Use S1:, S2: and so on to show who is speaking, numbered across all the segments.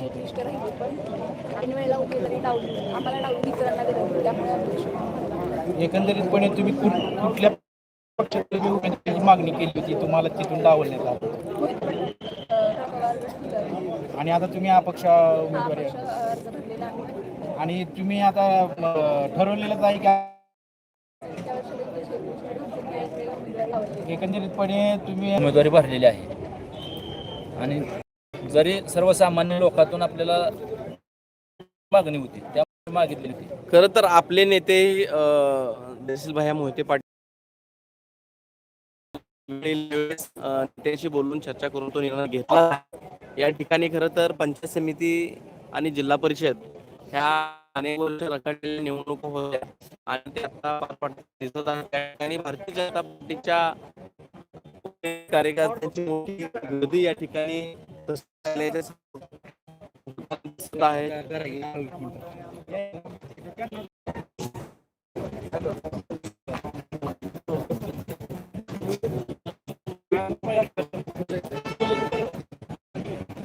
S1: राहिली पण ऐन वेळेला आम्हाला त्यामुळे आम्ही
S2: एकंदरीतपणे तुम्ही कुठ- कुठल्या उमेदवारीची मागणी केली होती? तुम्हाला तिथून डावलण्यात आलं आणि आता तुम्ही अपक्ष उमेदवारी आणि तुम्ही आता ठरवलेलंच आहे का? एकंदरीतपणे तुम्ही
S3: उमेदवारी भरलेली आहे. आणि जरी सर्वसामान्य लोकांतून आपल्याला मागणी होती त्या मागितली होती.
S4: खर तर आपले नेते देशील भाया मोहिते पाटील वेळेस, त्याशी बोलून चर्चा करून तो निर्णय घेतला. या ठिकाणी खरं तर पंचायत समिती आणि जिल्हा परिषद ह्या अनेक वर्ष रखडलेल्या निवडणुका होत्या आणि ते आता दिसत आहे भारतीय जनता पार्टीच्या कार्यकर्त्यांची मोठी गर्दी या ठिकाणी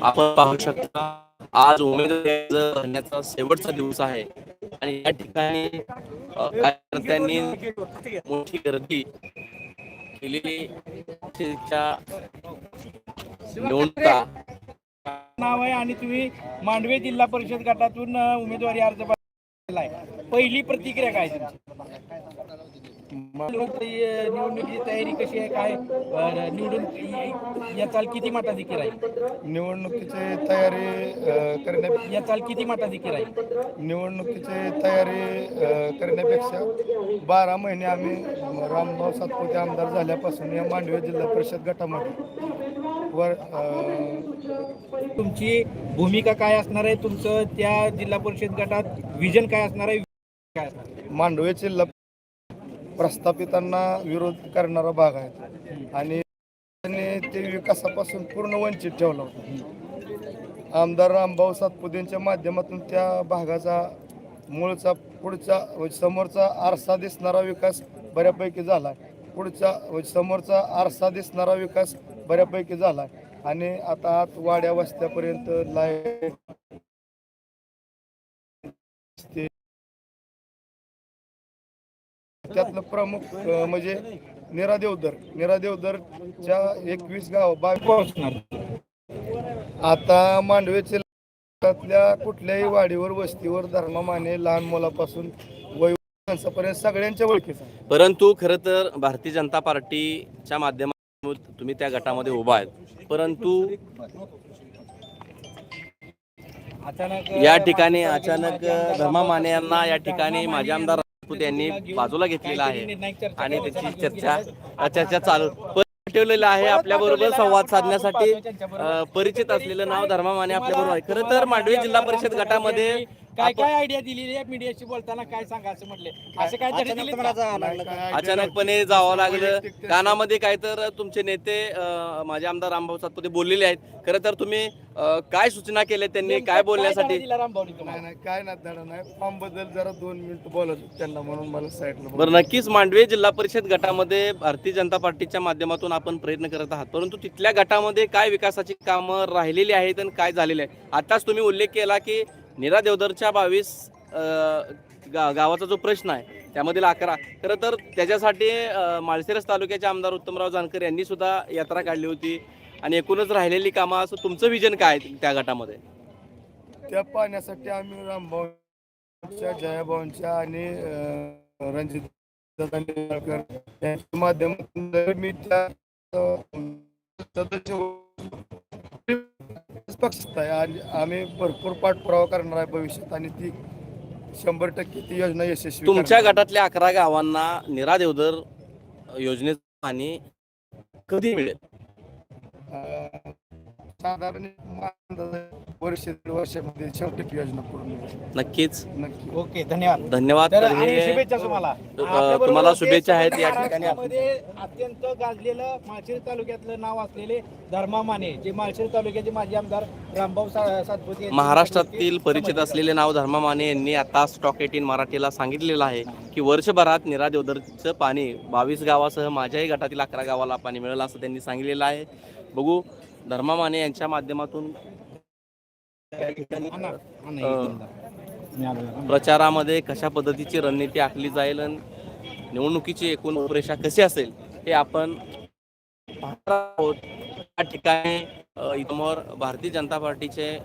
S4: आपण पाहू शकता आज उमेदवारी अर्ज भरण्याचा शेवटचा दिवस आहे. आणि या ठिकाणी कार्यकर्त्यांनी मोठी गर्दी केलेली निवडणुका
S2: नाव आहे आणि तुम्ही मांडवे जिल्हा परिषद गटातून उमेदवारी अर्ज भरलेला आहे पहिली प्रतिक्रिया काय आहे तुमची? निवडणुकी निवडणुकीची तयारी कशी आहे? काय निवडून याचाल किती मताधिकी राहील
S5: निवडणुकीची तयारी करण्या
S2: याचाल किती मताधिकी राहील
S5: निवडणुकीची तयारी करण्यापेक्षा बारा महिने आम्ही रामभाऊ सातपुते आमदार झाल्यापासून या मांडवे जिल्हा परिषद गटामध्ये वर
S2: तुमची भूमिका काय असणार आहे? तुमचं त्या जिल्हा परिषद गटात विजन काय असणार आहे? काय असणार
S5: जिल्हा प्रस्थापितांना विरोध करणारा भाग आहे. आणि ते विकासापासून पूर्ण वंचित ठेवलं होतं. आमदार रामभाऊ सातपुतेंच्या माध्यमातून त्या भागाचा मूळचा पुढचा समोरचा आरसा दिसणारा विकास बऱ्यापैकी झाला पुढचा समोरचा आरसा दिसणारा विकास बऱ्यापैकी झाला. आणि आता आत वाड्या वस्त्यापर्यंत लाइट त्यातलं प्रमुख म्हणजे निरा देवदर निरा देवदरच्या एकवीस गाव बावीस
S2: पोहोचणार.
S5: आता मांडवेचे कुठल्याही वाडीवर वस्तीवर धर्मामाने लहान मुलापासून वय सगळ्यांच्या ओळखीचा.
S4: परंतु खरं तर भारतीय जनता पार्टीच्या माध्यमात तो तुम्ही त्या गटामध्ये उभा आहेत. परंतु या ठिकाणी अचानक धर्मा माने यांना या ठिकाणी माजी आमदार राजपूत यांनी बाजूला घेतलेला आहे आणि त्याची चर्चा चर्चा चालू ठेवलेलं आहे. आपल्या बरोबर संवाद साधण्यासाठी परिचित असलेलं नाव धर्मा माने आपल्या बरोबर आहे. खरं तर मांडवी जिल्हा परिषद गटामध्ये
S2: काय काय आयडिया दिलेली आहे मीडियाशी बोलताना? काय सांगा असं म्हटले. असं काय?
S4: अचानकपणे जावं लागलं. कानामध्ये काय तर तुमचे नेते माझे आमदार रामभाऊ सातपुते बोललेले आहेत. खरं तर तुम्ही काय सूचना केल्या त्यांनी? काय बोलण्यासाठी?
S2: दिला
S5: काय ना धडा नाही. फॉर्मबद्दल जरा दोन मिनिट बोलत त्यांना म्हणून मला साईडला
S4: बरं नक्कीच मांडवे जिल्हा परिषद गटामध्ये भारतीय जनता पार्टीच्या माध्यमातून आपण प्रयत्न करत आहात. परंतु तिथल्या गटामध्ये काय विकासाची कामं राहिलेली आहेत आणि काय झालेले आहे? आताच तुम्ही उल्लेख केला की निरा देवदरच्या बावीस गा गावाचा जो प्रश्न आहे त्यामधील अकरा. खरं तर त्याच्यासाठी माळशिरस तालुक्याचे आमदार उत्तमराव जानकर यांनी सुद्धा यात्रा काढली होती आणि एकूणच राहिलेली कामं असं तुमचं विजन काय आहे त्या गटामध्ये?
S5: त्या पाण्यासाठी आम्ही रामभाऊच्या जयाभाऊंच्या आणि रणजित यांच्या माध्यमातून मी त्या सदस्य पक्ष आहे आणि आम्ही भरपूर पाठपुरावा करणार आहे भविष्यात आणि ती शंभर टक्के ती योजना यशस्वी
S4: तुमच्या
S5: करणार.
S4: गटातल्या अकरा गावांना निरा देवदर योजनेचं पाणी कधी मिळेल
S5: अं, साधारण अंदाजे वर्ष दीड वर्षामध्ये शंभर टक्के योजना पूर्ण होईल.
S4: नक्कीच.
S5: नक्की.
S2: ओके धन्यवाद.
S4: धन्यवाद.
S2: तर
S4: तर
S2: आणि
S4: हे
S2: शुभेच्छा तुम्हाला. आपल्याबरोबर
S4: तुम्हाला शुभेच्छा आहेत या ठिकाणी.
S2: महाराष्ट्रामध्ये अत्यंत गाजलेलं माळशिर तालुक्यातलं नाव असलेले धर्मा माने जे माळशिर तालुक्याचे माजी आमदार रामभाऊ सा- सातपुते यांचे
S4: महाराष्ट्रातील परिचित असलेले नाव धर्मा माने यांनी आता स्टॉक एटीन मराठीला सांगितलेलं आहे की वर्षभरात निरा देवदरचं पाणी बावीस गावासह माझ्याही गटातील अकरा गावाला पाणी मिळेल असं त्यांनी सांगितलेलं आहे. बघू धर्मा माने यांच्या माध्यमातून प्रचारामध्ये कशा पद्धतीची रणनीती आखली जाईल आणि निवडणुकीची एकूण रूपरेषा कशी असेल हे आपण पाहणार आहोत. या ठिकाणी इथमोर भारतीय जनता पार्टीचे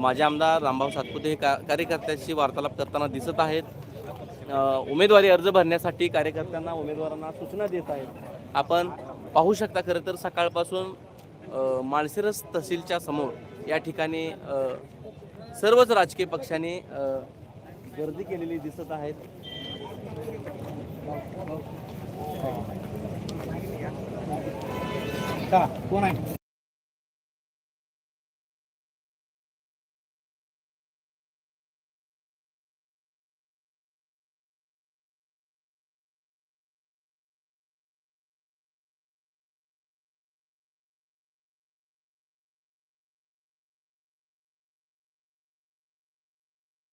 S4: माजी आमदार रामभाऊ सातपुते हे का कार्यकर्त्यांशी वार्तालाप करताना दिसत आहेत. उमेदवारी अर्ज भरण्यासाठी कार्यकर्त्यांना उमेदवारांना सूचना देत आहेत. आपण पाहू शकता खरं तर सकाळपासून माळशिरस तहसीलच्या समोर या ठिकाणी अ, सर्वच राजकीय पक्षांनी अ, गर्दी केलेली दिसत आहेत.
S2: कोण आहे?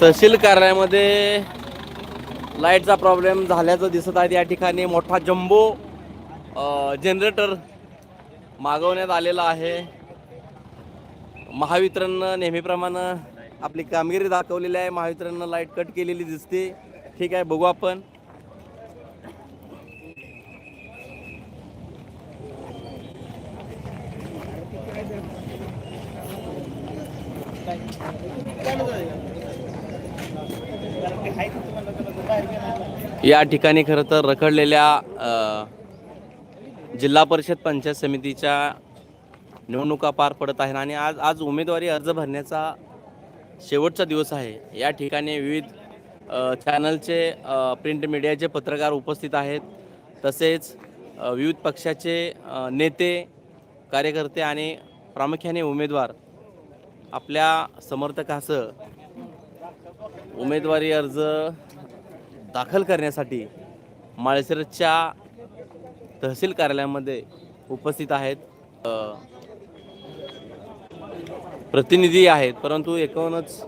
S4: तहसील कार्यालयामध्ये लाईटचा प्रॉब्लेम झाल्याचं दिसत आहे. या ठिकाणी मोठा जम्बो जनरेटर मागवण्यात आलेला आहे. महावितरणनं नेहमीप्रमाणे आपली कामगिरी दाखवलेली आहे. महावितरणनं लाइट कट केलेली दिसते. ठीक आहे बघू आपण. या ठिकाणी खरं तर रखडलेल्या जिल्हा परिषद पंचायत समितीच्या निवडणुका पार पडत आहेत आणि आज आज उमेदवारी अर्ज भरण्याचा शेवटचा दिवस आहे. या ठिकाणी विविध चॅनलचे प्रिंट मीडियाचे पत्रकार उपस्थित आहेत. तसेच विविध पक्षाचे नेते कार्यकर्ते आणि प्रामुख्याने उमेदवार आपल्या समर्थकासह उमेदवारी अर्ज दाखल करण्यासाठी माळशिरसच्या तहसील कार्यालयामध्ये उपस्थित आहेत. प्रतिनिधी आहेत परंतु एकूणच